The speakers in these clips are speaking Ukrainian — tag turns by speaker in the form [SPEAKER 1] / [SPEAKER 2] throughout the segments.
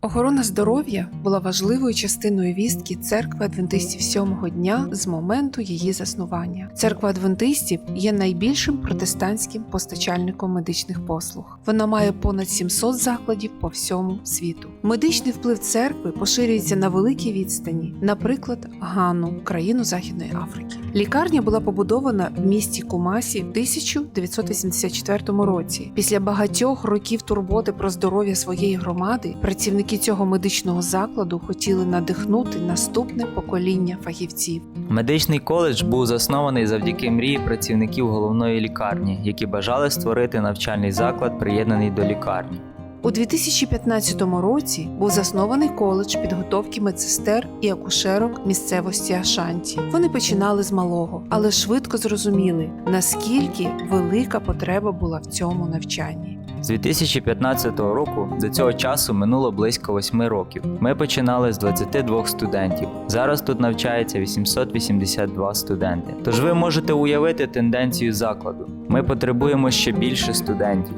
[SPEAKER 1] Охорона здоров'я була важливою частиною вістки церкви адвентистів сьомого дня з моменту її заснування. Церква адвентистів є найбільшим протестантським постачальником медичних послуг. Вона має понад 700 закладів по всьому світу. Медичний вплив церкви поширюється на великій відстані, наприклад, Гану, країну Західної Африки. Лікарня була побудована в місті Кумасі в 1984 році. Після багатьох років турботи про здоров'я своєї громади працівники цього медичного закладу хотіли надихнути наступне покоління фахівців.
[SPEAKER 2] Медичний коледж був заснований завдяки мрії працівників головної лікарні, які бажали створити навчальний заклад, приєднаний до лікарні.
[SPEAKER 1] У 2015 році був заснований коледж підготовки медсестер і акушерок місцевості Ашанті. Вони починали з малого, але швидко зрозуміли, наскільки велика потреба була в цьому навчанні.
[SPEAKER 2] З 2015 року до цього часу минуло близько 8 років. Ми починали з 22 студентів. Зараз тут навчається 882 студенти. Тож ви можете уявити тенденцію закладу. Ми потребуємо ще більше студентів.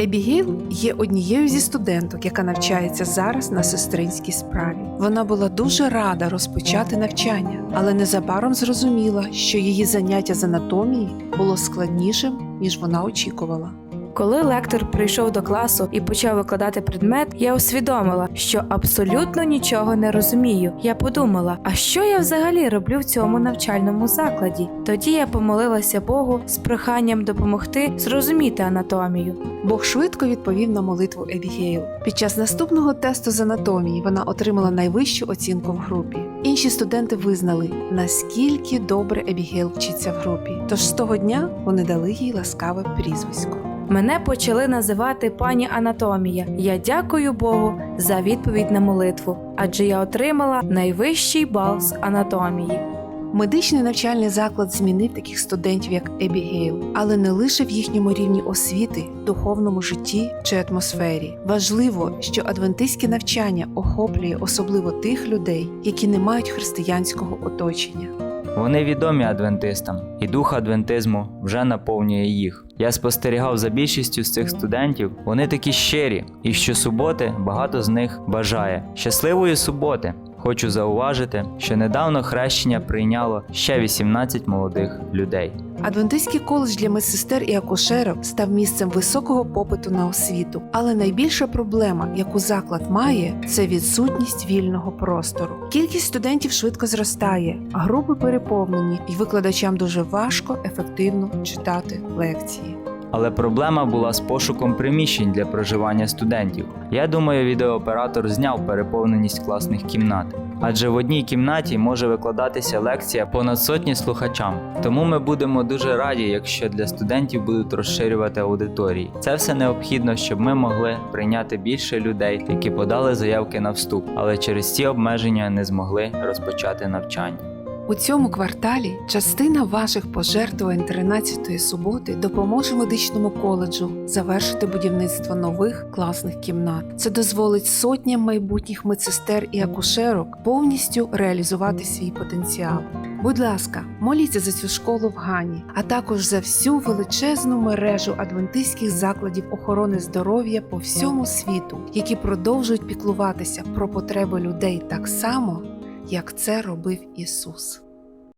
[SPEAKER 1] Ебігейл є однією зі студенток, яка навчається зараз на сестринській справі. Вона була дуже рада розпочати навчання, але незабаром зрозуміла, що її заняття з анатомії було складнішим, ніж вона очікувала.
[SPEAKER 3] Коли лектор прийшов до класу і почав викладати предмет, я усвідомила, що абсолютно нічого не розумію. Я подумала, а що я взагалі роблю в цьому навчальному закладі? Тоді я помолилася Богу з проханням допомогти зрозуміти анатомію.
[SPEAKER 1] Бог швидко відповів на молитву Ебігейл. Під час наступного тесту з анатомії вона отримала найвищу оцінку в групі. Інші студенти визнали, наскільки добре Ебігейл вчиться в групі. Тож з того дня вони дали їй ласкаве прізвисько.
[SPEAKER 3] Мене почали називати пані Анатомія. Я дякую Богу за відповідь на молитву, адже я отримала найвищий бал з анатомії.
[SPEAKER 1] Медичний навчальний заклад змінив таких студентів, як Ебігейл, але не лише в їхньому рівні освіти, духовному житті чи атмосфері. Важливо, що адвентистське навчання охоплює особливо тих людей, які не мають християнського оточення.
[SPEAKER 2] Вони відомі адвентистам, і дух адвентизму вже наповнює їх. Я спостерігав за більшістю з цих студентів. Вони такі щирі, і щосуботи багато з них бажає щасливої суботи. Хочу зауважити, що недавно хрещення прийняло ще 18 молодих людей.
[SPEAKER 1] Адвентистський коледж для медсестер і акушерок став місцем високого попиту на освіту, але найбільша проблема, яку заклад має, це відсутність вільного простору. Кількість студентів швидко зростає, групи переповнені, і викладачам дуже важко ефективно читати лекції.
[SPEAKER 2] Але проблема була з пошуком приміщень для проживання студентів. Я думаю, відеооператор зняв переповненість класних кімнат. Адже в одній кімнаті може викладатися лекція понад сотні слухачам. Тому ми будемо дуже раді, якщо для студентів будуть розширювати аудиторії. Це все необхідно, щоб ми могли прийняти більше людей, які подали заявки на вступ, але через ці обмеження не змогли розпочати навчання.
[SPEAKER 1] У цьому кварталі частина ваших пожертвувань 13-ї суботи допоможе медичному коледжу завершити будівництво нових класних кімнат. Це дозволить сотням майбутніх медсестер і акушерок повністю реалізувати свій потенціал. Будь ласка, моліться за цю школу в Гані, а також за всю величезну мережу адвентистських закладів охорони здоров'я по всьому світу, які продовжують піклуватися про потреби людей так само, як це робив Ісус.